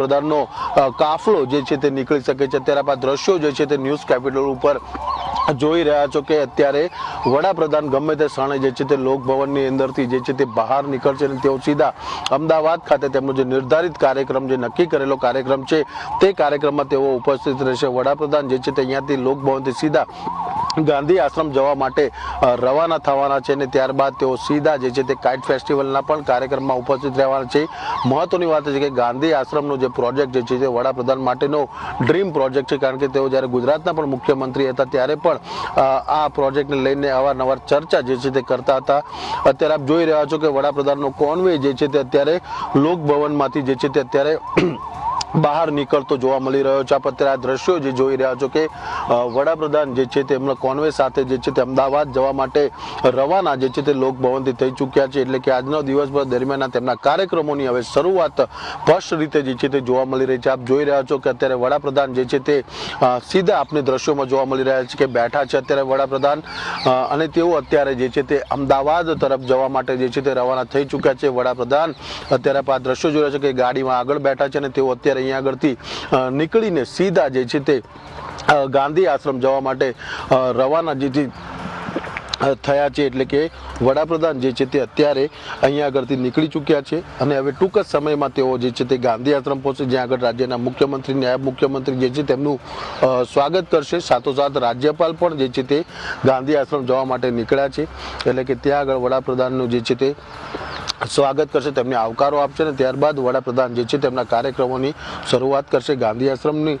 પ્રધાનનો કાફલો જે છે તે નીકળી શકે છે. અત્યારે આપણા દ્રશ્યો જે છે તે ન્યૂઝ કેપિટલ ઉપર જોઈ રહ્યા છો કે અત્યારે વડાપ્રધાન ગમે તે ક્ષણે જે છે તે લોકભવનની અંદરથી જે છે તે બહાર નીકળશે અને તેઓ સીધા અમદાવાદ ખાતે તેમનો જે નિર્ધારિત કાર્યક્રમ જે નક્કી કરેલો કાર્યક્રમ છે તે કાર્યક્રમમાં તેઓ ઉપસ્થિત રહેશે. વડાપ્રધાન જે છે તે અહીંયાથી લોકભવનથી સીધા ગાંધી આશ્રમ જવા માટે રવાના થવાના છે અને ત્યારબાદ તેઓ સીધા જે છે તે કાઇટ ફેસ્ટિવલના પણ કાર્યક્રમમાં ઉપસ્થિત રહેવાના છે. મહત્વની વાત છે કે ગાંધી આશ્રમનો જે પ્રોજેક્ટ જે છે તે વડાપ્રધાન માટેનો ડ્રીમ પ્રોજેક્ટ છે, કારણ કે તેઓ જ્યારે ગુજરાતના પણ મુખ્યમંત્રી હતા ત્યારે પણ આ પ્રોજેક્ટને લઈને અવારનવાર ચર્ચા જે છે તે કરતા હતા. અત્યારે આપ જોઈ રહ્યા છો કે વડાપ્રધાનનો કોન્વે જે છે તે અત્યારે લોકભવનમાંથી જે છે તે અત્યારે બહાર નીકળતો જોવા મળી રહ્યો છે. આપ અત્યારે આ દ્રશ્યો જે જોઈ રહ્યા છો કે વડાપ્રધાન જે છે તેમના કોન્વે સાથે જે છે તે અમદાવાદ જવા માટે રવાના જે છે તે લોકભવનથી થઈ ચૂક્યા છે. એટલે કે આજનો દિવસભર દરમિયાન તેમના કાર્યક્રમોની હવે શરૂઆત સ્પષ્ટ રીતે જે છે તે જોવા મળી રહી છે. આપ જોઈ રહ્યા છો કે અત્યારે વડાપ્રધાન જે છે તે સીધા આપને દ્રશ્યોમાં જોવા મળી રહ્યા છે કે બેઠા છે અત્યારે વડાપ્રધાન અને તેઓ અત્યારે જે છે તે અમદાવાદ તરફ જવા માટે જે છે તે રવાના થઈ ચૂક્યા છે. વડાપ્રધાન અત્યારે આ દ્રશ્યો જોઈ રહ્યા છો કે ગાડીમાં આગળ બેઠા છે અને તેઓ અત્યારે અહીંયા આગળથી નીકળીને સીધા જે છે તે ગાંધી આશ્રમ જવા માટે રવાના જે થયા છે એટલે કે વડાપ્રધાન જે છે તે અત્યારે અહીંયા આગળથી નીકળી ચૂક્યા છે અને હવે ટૂંક જ સમયમાં તેઓ જે છે તે ગાંધી આશ્રમ પહોંચશે, જ્યાં આગળ રાજ્યના મુખ્યમંત્રી, નાયબ મુખ્યમંત્રી જે છે તેમનું સ્વાગત કરશે. સાથોસાથ રાજ્યપાલ પણ જે છે તે ગાંધી આશ્રમ જવા માટે નીકળ્યા છે. એટલે કે ત્યાં આગળ વડાપ્રધાનનું જે છે તે સ્વાગત કરશે, તેમને આવકારો આપશે અને ત્યારબાદ વડાપ્રધાન જે છે તેમના કાર્યક્રમોની શરૂઆત કરશે. ગાંધી આશ્રમની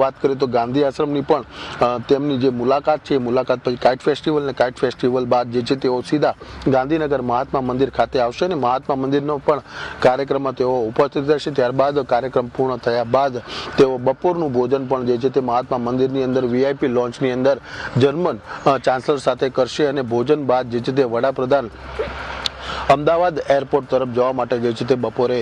વાત કરીએ તો ગાંધી આશ્રમની પણ તેમની જે મુલાકાત છે, એ મુલાકાત પછી કાઇટ ફેસ્ટિવલ અને કાઇટ ફેસ્ટિવલ બાદ જે છે તેઓ સીધા ગાંધીનગર મહાત્મા મંદિર ખાતે આવશે અને મહાત્મા મંદિરનો પણ કાર્યક્રમમાં તેઓ ઉપસ્થિત રહેશે. ત્યારબાદ કાર્યક્રમ પૂર્ણ થયા બાદ તેઓ બપોરનું ભોજન પણ જે છે તે મહાત્મા મંદિરની અંદર વીઆઈપી લોન્ચની અંદર જર્મન ચાન્સલર સાથે કરશે અને ભોજન બાદ જે છે તે વડાપ્રધાન અમદાવાદ એરપોર્ટ તરફ જવા માટે જે છે. તે બપોરે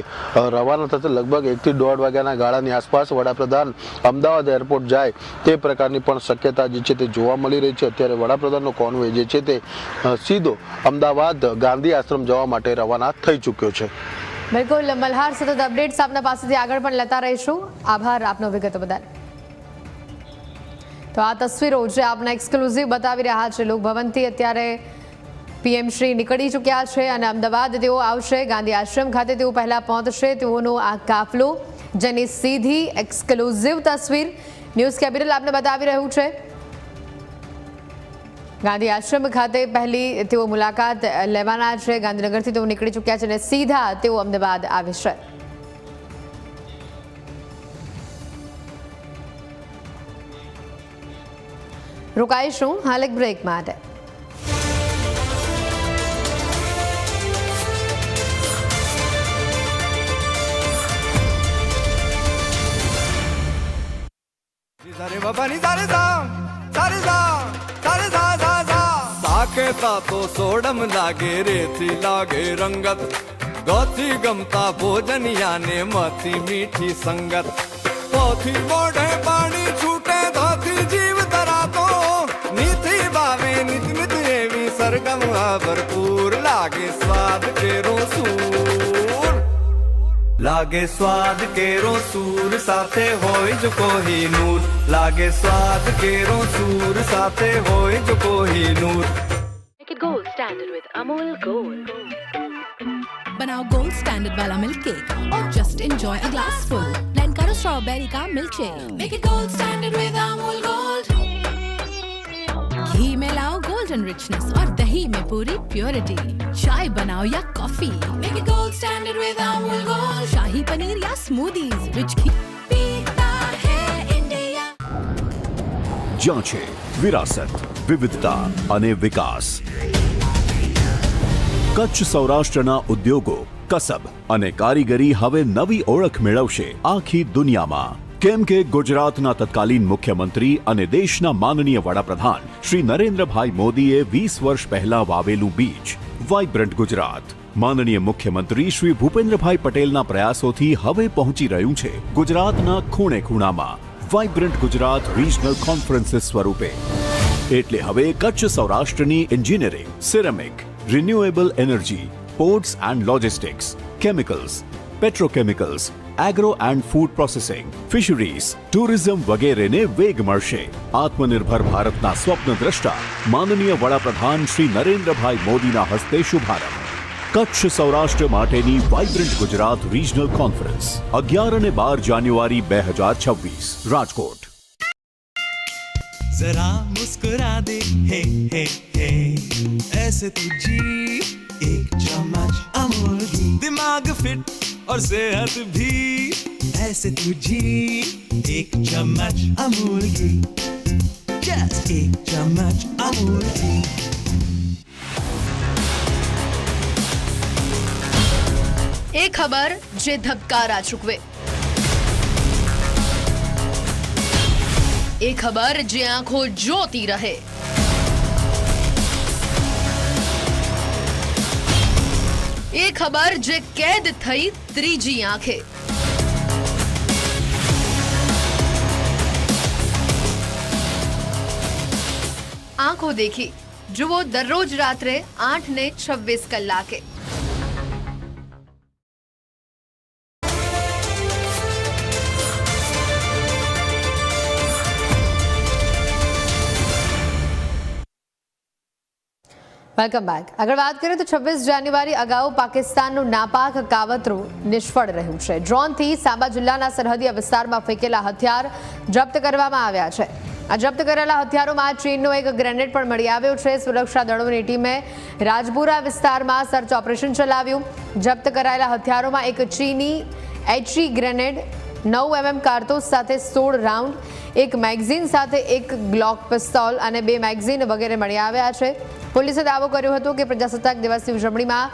રવાના થતા લગભગ એકથી દોઢ વાગ્યાના ગાળાની આસપાસ વડાપ્રધાન અમદાવાદ એરપોર્ટ જાય તે પ્રકારની પણ શક્યતા જે છે તે જોવા મળી રહી છે. અત્યારે વડાપ્રધાનનો કોન્વે જે છે તે સીધો અમદાવાદ ગાંધી આશ્રમ જવા માટે રવાના થઈ ચૂક્યો છે. બિલકુલ, મલ્હાર સતત અપડેટ્સ આપના પાસેથી આગળ પણ લેતા રહીશું. આભાર આપનો વિગતો બદલ. તો આ તસવીરો જે આપને એક્સક્લુઝિવ બતાવી રહ્યા છે લોકભવનથી અત્યારે પીએમ શ્રી નીકળી ચૂક્યા છે અને અમદાવાદ તેઓ આવશે, ગાંધી આશ્રમ ખાતે તેઓ પહેલા પહોંચશે, તેઓનો આ કાફલો, જેની સીધી એક્સક્લુઝિવ તસવીર ન્યૂઝ કેપિટલ આપને બતાવી રહ્યું છે. ગાંધી આશ્રમ ખાતે પહેલી તેઓ મુલાકાત લેવાના છે, ગાંધીનગરથી તેઓ નીકળી ચૂક્યા છે અને સીધા તેઓ અમદાવાદ આવશે રોકાઈશું, હાલ એક બ્રેક માટે. પબની સારે સામ સારે સામ, સારે સા સા સા. સાકેતા તો સોડમ લાગે, રેથી લાગે રંગત. ગોથી ગમતા ભોજનિયાને મથી મીઠી સંગત. પોથી મોઢે પાણી છૂટે, ધોથી જીવ ધરાતો નીથી ભાવે નિત નિત એવી સરગમ ભરપૂર લાગે સ્વાદ કેરો લાગે સ્વાદ કેરો સૂર સાથે હોય જો કોહિનૂર લાગે સ્વાદ કેરો સૂર સાથે હોય જો Kohinoor Make it gold standard with Amul Gold. बनाओ गोल्ड स्टैंडर्ड वाला मिल्क केक और just enjoy a glass full blend करो स्ट्रॉबेरी का milkshake make it gold standard with Amul gold घी में लाओ गोल्डन रिचनेस और दही में पूरी प्योरिटी चाय बनाओ या coffee make it gold standard with Amul gold शाही पनीर या स्मूदीज रिच घी पीता है इंडिया જ્યાં છે વિરાસત વિવિધતા અને વિકાસ કચ્છ સૌરાષ્ટ્રના ઉદ્યોગો કસબ અને કારીગરી હવે નવી ઓળખ મેળવશે આખી દુનિયામાં કેમ કે ગુજરાતના તત્કાલીન મુખ્યમંત્રી અને દેશના માનનીય વડાપ્રધાન શ્રી નરેન્દ્રભાઈ મોદીએ વીસ વર્ષ પહેલા વાવેલું બીજ વાઇબ્રન્ટ ગુજરાત. માનનીય મુખ્યમંત્રી શ્રી ભૂપેન્દ્રભાઈ પટેલના પ્રયાસોથી હવે પહોંચી રહ્યું છે ગુજરાતના ખૂણે ખૂણામાં વાઇબ્રન્ટ ગુજરાત રિજનલ કોન્ફરન્સીસ સ્વરૂપે. એટલે હવે કચ્છ સૌરાષ્ટ્રની engineering ceramic renewable energy ports and logistics chemicals petrochemicals agro and food processing fisheries tourism વગેરેને વેગ મળશે આત્મનિર્ભર ભારતના સ્વપ્ન દ્રષ્ટા માનનીય વડાપ્રધાન શ્રી નરેન્દ્રભાઈ મોદીના હસ્તે શુભારંભ કચ્છ સૌરાષ્ટ્ર માટેની વાઇબ્રન્ટ ગુજરાત રિજનલ કોન્ફરન્સ અગિયાર અને બાર જાન્યુઆરી બે હજાર છવ્વીસ રાજકોટ जरा मुस्कुरा दे हे हे हे ऐसे तुझी एक चम्मच अमूल की दिमाग फिट और सेहत भी ऐसे तुझी एक चम्मच अमूल की जस्ट एक चम्मच अमूल की એ ખબર જે ધબકારા ચૂકવે એ ખબર જે આંખો જોતી રહે એ ખબર જે કેદ થઈ ત્રીજી આંખે આંખો દેખી જુઓ દરરોજ રાત્રે આઠ ને છવ્વીસ કલાકે વેલકમ બેક આગળ વાત કરીએ તો છવ્વીસ જાન્યુઆરી અગાઉ પાકિસ્તાનનું નાપાક કાવતરું નિષ્ફળ રહ્યું છે. ડ્રોનથી સાંબા જિલ્લાના સરહદી વિસ્તારમાં ફેંકેલા હથિયાર જપ્ત કરવામાં આવ્યા છે. આ જપ્ત કરેલા હથિયારોમાં ચીનનો એક ગ્રેનેડ પણ મળી આવ્યો છે. સુરક્ષા દળોની ટીમે રાજપુરા વિસ્તારમાં સર્ચ ઓપરેશન ચલાવ્યું. જપ્ત કરાયેલા હથિયારોમાં એક ચીની એચી ગ્રેનેડ નવ એમએમ કારતૂસ સાથે સોળ રાઉન્ડ, એક મેગઝીન સાથે એક ગ્લોક પિસ્તોલ અને બે મેગઝીન વગેરે મળી આવ્યા છે. પોલીસે દાવો કર્યો હતો કે પ્રજાસત્તાક દિવસની ઉજવણીમાં